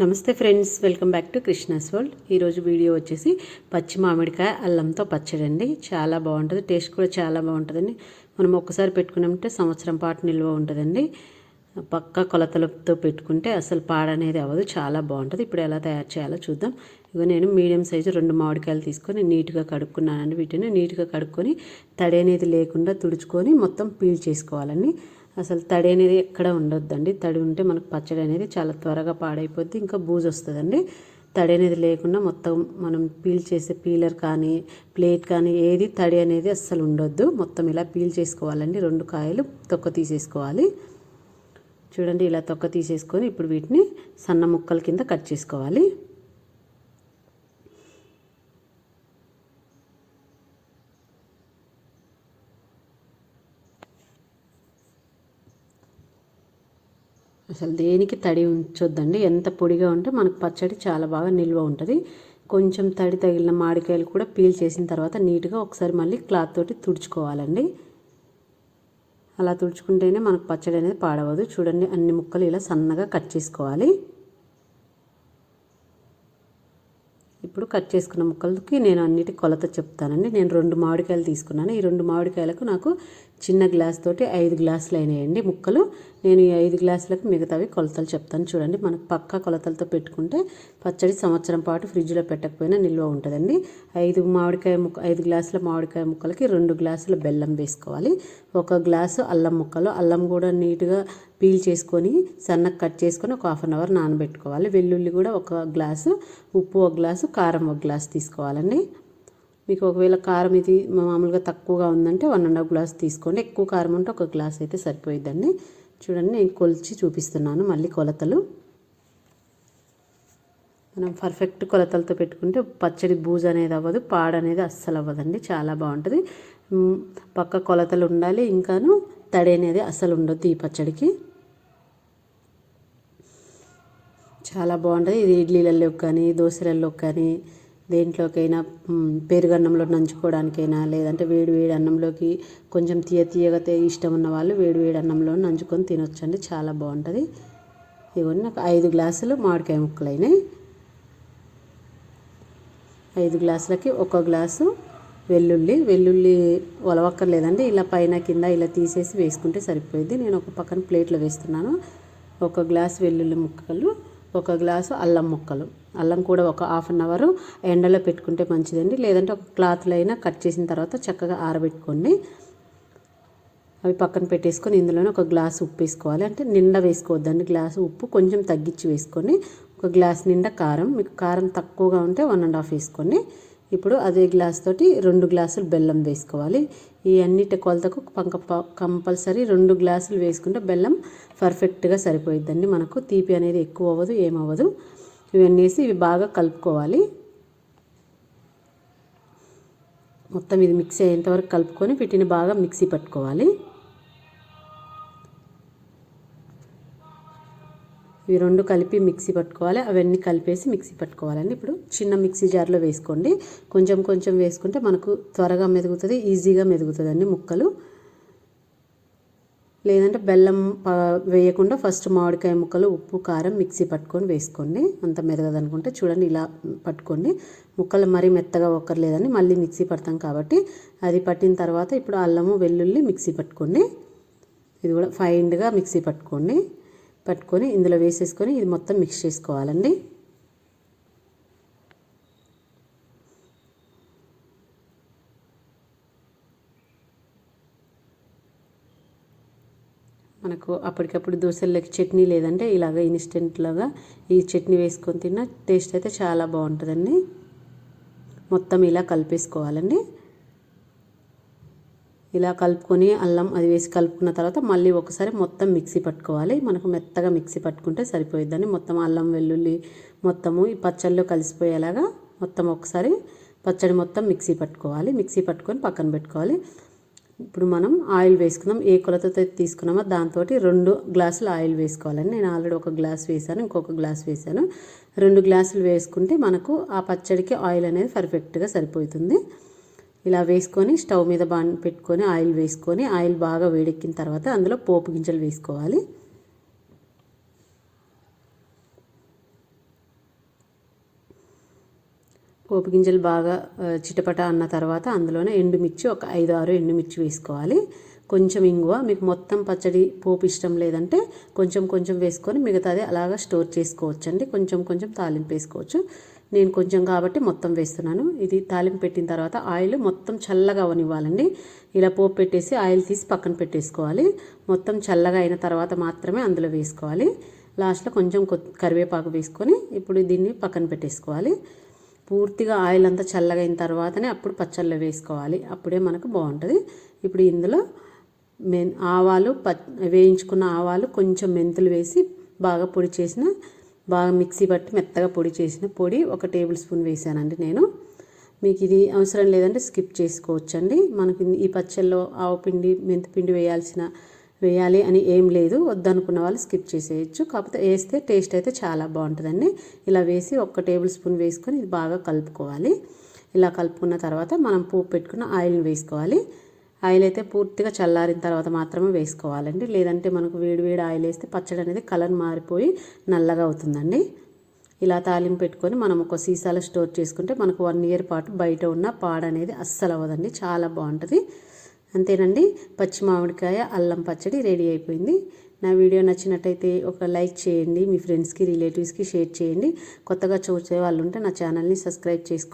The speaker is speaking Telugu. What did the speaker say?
నమస్తే friends welcome back to Krishna's world. ఈరోజు వీడియో వచ్చేసి పచ్చి మామిడికాయ అల్లంతో పచ్చడి అండి చాలా బాగుంటుంది టేస్ట్ కూడా చాలా బాగుంటుందండి. మనం ఒక్కసారి పెట్టుకున్నామంటే సంవత్సరం పాటు నిల్వ ఉంటుందండి. పక్క కొలతలతో పెట్టుకుంటే అసలు పాడనేది అవ్వదు. చాలా బాగుంటుంది. ఇప్పుడు ఎలా తయారు చేయాలో చూద్దాం. ఇగో నేను మీడియం సైజు రెండు మామిడికాయలు తీసుకొని నీట్గా కడుక్కున్నానండి వీటిని. నీట్గా కడుక్కొని తడి అనేది లేకుండా తుడుచుకొని మొత్తం పీల్ చేసుకోవాలండి. అసలు తడి అనేది ఎక్కడ ఉండొద్దండి. తడి ఉంటే మనకు పచ్చడి అనేది చాలా త్వరగా పాడైపోద్ది. ఇంకా బూజు వస్తుందండి. తడి అనేది లేకుండా మొత్తం మనం పీల్ చేసే పీలర్ కానీ ప్లేట్ కానీ ఏది తడి అనేది అస్సలు ఉండొద్దు. మొత్తం ఇలా పీల్ చేసుకోవాలండి. రెండు కాయలు తొక్క తీసేసుకోవాలి. చూడండి ఇలా తొక్క తీసేసుకొని ఇప్పుడు వీటిని సన్న ముక్కల కింద కట్ చేసుకోవాలి. అసలు దేనికి తడి ఉంచొద్దండి? ఎంత పొడిగా ఉంటే మనకు పచ్చడి చాలా బాగా నిల్వ ఉంటుంది. కొంచెం తడి తగిలిన మామిడికాయలు కూడా పీల్ చేసిన తర్వాత నీట్గా ఒకసారి మళ్ళీ క్లాత్ తోటి తుడుచుకోవాలండి. అలా తుడుచుకుంటేనే మనకు పచ్చడి అనేది పాడవదు. చూడండి అన్ని ముక్కలు ఇలా సన్నగా కట్ చేసుకోవాలి. ఇప్పుడు కట్ చేసుకున్న ముక్కలకి నేను అన్నిటి కొలత చెప్తానండి. నేను రెండు మామిడికాయలు తీసుకున్నాను. ఈ రెండు మామిడికాయలకు నాకు చిన్న గ్లాస్ తోటి ఐదు గ్లాసులు అయినాయండి ముక్కలు. నేను ఈ ఐదు గ్లాసులకు మిగతావి కొలతలు చెప్తాను. చూడండి మనకు పక్క కొలతలతో పెట్టుకుంటే పచ్చడి సంవత్సరం పాటు ఫ్రిడ్జ్లో పెట్టకపోయినా నిల్వ ఉంటుందండి. ఐదు మామిడికాయ ముక్క ఐదు గ్లాసుల మామిడికాయ ముక్కలకి రెండు గ్లాసుల బెల్లం వేసుకోవాలి. ఒక గ్లాసు అల్లం ముక్కలు. అల్లం కూడా నీట్గా పీల్ చేసుకొని సన్నగా కట్ చేసుకొని ఒక హాఫ్ అన్ అవర్ నానబెట్టుకోవాలి. వెల్లుల్లి కూడా ఒక గ్లాసు ఉప్పు ఒక గ్లాసు కారం ఒక గ్లాసు తీసుకోవాలండి. మీకు ఒకవేళ కారం ఇది మామూలుగా తక్కువగా ఉందంటే వన్ అండ్ హాఫ్ గ్లాస్ తీసుకోండి. ఎక్కువ కారం ఉంటే ఒక గ్లాస్ అయితే సరిపోయిద్దండి. చూడండి నేను కొలిచి చూపిస్తున్నాను మళ్ళీ కొలతలు. మనం పర్ఫెక్ట్ కొలతలతో పెట్టుకుంటే పచ్చడి బూజు అనేది అవ్వదు పాడు అనేది అస్సలు అవ్వదండి. చాలా బాగుంటుంది. పక్క కొలతలు ఉండాలి ఇంకాను తడి అనేది అస్సలు ఉండొద్దు ఈ పచ్చడికి. చాలా బాగుంటుంది. ఇది ఇడ్లీలలో కానీ దోశలలో కానీ దేంట్లోకైనా పెరుగన్నంలో నంచుకోవడానికైనా లేదంటే వేడి వేడి అన్నంలోకి కొంచెం తీయ తీయగా ఇష్టం ఉన్న వాళ్ళు వేడి వేడి అన్నంలో నంచుకొని తినొచ్చండి. చాలా బాగుంటుంది. ఇవన్నీ నాకు ఐదు గ్లాసులు మామిడికాయ ముక్కలైనాయి. ఐదు గ్లాసులకి ఒక గ్లాసు వెల్లుల్లి. వెల్లుల్లి ఒలవక్కర్లేదండి ఇలా పైన కింద ఇలా తీసేసి వేసుకుంటే సరిపోయింది నేను ఒక పక్కన ప్లేట్లో వేస్తున్నాను. ఒక గ్లాస్ వెల్లుల్లి ముక్కలు ఒక గ్లాసు అల్లం ముక్కలు. అల్లం కూడా ఒక హాఫ్ అన్ అవర్ ఎండలో పెట్టుకుంటే మంచిదండి. లేదంటే ఒక క్లాత్లో అయినా కట్ చేసిన తర్వాత చక్కగా ఆరబెట్టుకోండి. అవి పక్కన పెట్టేసుకొని ఇందులోనే ఒక గ్లాస్ ఉప్పు వేసుకోవాలి. అంటే నిండా వేసుకోవద్దండి. గ్లాసు ఉప్పు కొంచెం తగ్గించి వేసుకొని ఒక గ్లాస్ నిండా కారం. మీకు కారం తక్కువగా ఉంటే వన్ అండ్ హాఫ్ వేసుకోండి. ఇప్పుడు అదే గ్లాస్ తోటి రెండు గ్లాసులు బెల్లం వేసుకోవాలి. ఈ అన్నిటి కొలతకు పంక కంపల్సరీ రెండు గ్లాసులు వేసుకుంటే బెల్లం పర్ఫెక్ట్గా సరిపోయిద్దండి. మనకు తీపి అనేది ఎక్కువ అవ్వదు ఏమవ్వదు. ఇవన్నీ వేసి ఇవి బాగా కలుపుకోవాలి. మొత్తం ఇది మిక్సీ అయ్యేంతవరకు కలుపుకొని వీటిని బాగా మిక్సీ పట్టుకోవాలి. ఇవి రెండు కలిపి మిక్సీ పట్టుకోవాలి. అవన్నీ కలిపేసి మిక్సీ పట్టుకోవాలండి. ఇప్పుడు చిన్న మిక్సీ జార్లో వేసుకోండి. కొంచెం కొంచెం వేసుకుంటే మనకు త్వరగా మెదుగుతుంది ఈజీగా మెదుగుతుందండి ముక్కలు. లేదంటే బెల్లం వేయకుండా ఫస్ట్ మామిడికాయ ముక్కలు ఉప్పు కారం మిక్సీ పట్టుకొని వేసుకోండి. అంత మెదగదనుకుంటే చూడండి ఇలా పట్టుకోండి. ముక్కలు మరీ మెత్తగా ఒక్కర్లేదని మళ్ళీ మిక్సీ పడతాం కాబట్టి అది పట్టిన తర్వాత ఇప్పుడు అల్లము వెల్లుల్లి మిక్సీ పట్టుకోండి. ఇది కూడా ఫైన్గా మిక్సీ పట్టుకోండి. పట్టుకొని ఇందులో వేసేసుకొని ఇది మొత్తం మిక్స్ చేసుకోవాలండి. మనకు అప్పటికప్పుడు దోశల్లోకి చట్నీ లేదంటే ఇలాగ ఇన్స్టెంట్లాగా ఈ చట్నీ వేసుకొని తిన్న టేస్ట్ అయితే చాలా బాగుంటుందండి. మొత్తం ఇలా కలిపేసుకోవాలండి. ఇలా కలుపుకొని అల్లం అది వేసి కలుపుకున్న తర్వాత మళ్ళీ ఒకసారి మొత్తం మిక్సీ పట్టుకోవాలి. మనకు మెత్తగా మిక్సీ పట్టుకుంటే సరిపోయిద్దని మొత్తం అల్లం వెల్లుల్లి మొత్తము ఈ పచ్చళ్ళలో కలిసిపోయేలాగా మొత్తం ఒకసారి పచ్చడి మొత్తం మిక్సీ పట్టుకోవాలి. మిక్సీ పట్టుకొని పక్కన పెట్టుకోవాలి. ఇప్పుడు మనం ఆయిల్ వేసుకుందాం. ఏ కొలతతో తీసుకున్నామో దాంతో రెండు గ్లాసులు ఆయిల్ వేసుకోవాలని నేను ఆల్రెడీ ఒక గ్లాస్ వేసాను ఇంకొక గ్లాస్ వేసాను రెండు గ్లాసులు వేసుకుంటే మనకు ఆ పచ్చడికి ఆయిల్ అనేది పర్ఫెక్ట్గా సరిపోతుంది. ఇలా వేసుకొని స్టవ్ మీద బాగా పెట్టుకొని ఆయిల్ వేసుకొని ఆయిల్ బాగా వేడెక్కిన తర్వాత అందులో పోపు గింజలు వేసుకోవాలి. పోపు గింజలు బాగా చిటపట అన్న తర్వాత అందులోనే ఎండుమిర్చి ఒక ఐదు ఆరు ఎండుమిర్చి వేసుకోవాలి. కొంచెం ఇంగువ మీకు మొత్తం పచ్చడి పోపు ఇష్టం లేదంటే కొంచెం కొంచెం వేసుకొని మిగతాది అలాగా స్టోర్ చేసుకోవచ్చండి. కొంచెం కొంచెం తాలింపు వేసుకోవచ్చు. నేను కొంచెం కాబట్టి మొత్తం వేస్తున్నాను. ఇది తాలింపు పెట్టిన తర్వాత ఆయిల్ మొత్తం చల్లగా అవనివ్వాలండి. ఇలా పోపు పెట్టేసి ఆయిల్ తీసి పక్కన పెట్టేసుకోవాలి. మొత్తం చల్లగా అయిన తర్వాత మాత్రమే అందులో వేసుకోవాలి. లాస్ట్లో కొంచెం కరివేపాకు వేసుకొని ఇప్పుడు దీన్ని పక్కన పెట్టేసుకోవాలి. పూర్తిగా ఆయిల్ అంతా చల్లగైన తర్వాతనే అప్పుడు పచ్చళ్ళు వేసుకోవాలి. అప్పుడే మనకు బాగుంటుంది. ఇప్పుడు ఇందులో మెన్ ఆవాలు ప వేయించుకున్న ఆవాలు కొంచెం మెంతులు వేసి బాగా పొడి చేసిన బాగా మిక్సీ పట్టి మెత్తగా పొడి చేసిన పొడి ఒక టేబుల్ స్పూన్ వేసానండి నేను. మీకు ఇది అవసరం లేదంటే స్కిప్ చేసుకోవచ్చండి. మనకి ఈ పచ్చళ్ళలో ఆవు పిండి మెంతిపిండి వేయాల్సిన వేయాలి అని ఏం లేదు. వద్దనుకున్న వాళ్ళు స్కిప్ చేసేయచ్చు. కాకపోతే వేస్తే టేస్ట్ అయితే చాలా బాగుంటుందండి. ఇలా వేసి ఒక్క టేబుల్ స్పూన్ వేసుకొని ఇది బాగా కలుపుకోవాలి. ఇలా కలుపుకున్న తర్వాత మనం పోపు పెట్టుకున్న ఆయిల్ని వేసుకోవాలి. ఆయిల్ అయితే పూర్తిగా చల్లారిన తర్వాత మాత్రమే వేసుకోవాలండి. లేదంటే మనకు వేడి వేడి ఆయిల్ వేస్తే పచ్చడి అనేది కలర్ మారిపోయి నల్లగా అవుతుందండి. ఇలా తాలింపు పెట్టుకొని మనం ఒక సీసాలో స్టోర్ చేసుకుంటే మనకు వన్ ఇయర్ పాటు బయట ఉన్న పాడనేది అస్సలు అవ్వదండి చాలా బాగుంటుంది. అంతేనండి. పచ్చి మామిడికాయ అల్లం పచ్చడి రెడీ అయిపోయింది. నా వీడియో నచ్చినట్టయితే ఒక లైక్ చేయండి. మీ ఫ్రెండ్స్కి రిలేటివ్స్కి షేర్ చేయండి. కొత్తగా చూసే వాళ్ళు ఉంటే నా ఛానల్ని సబ్స్క్రైబ్ చేసుకోండి.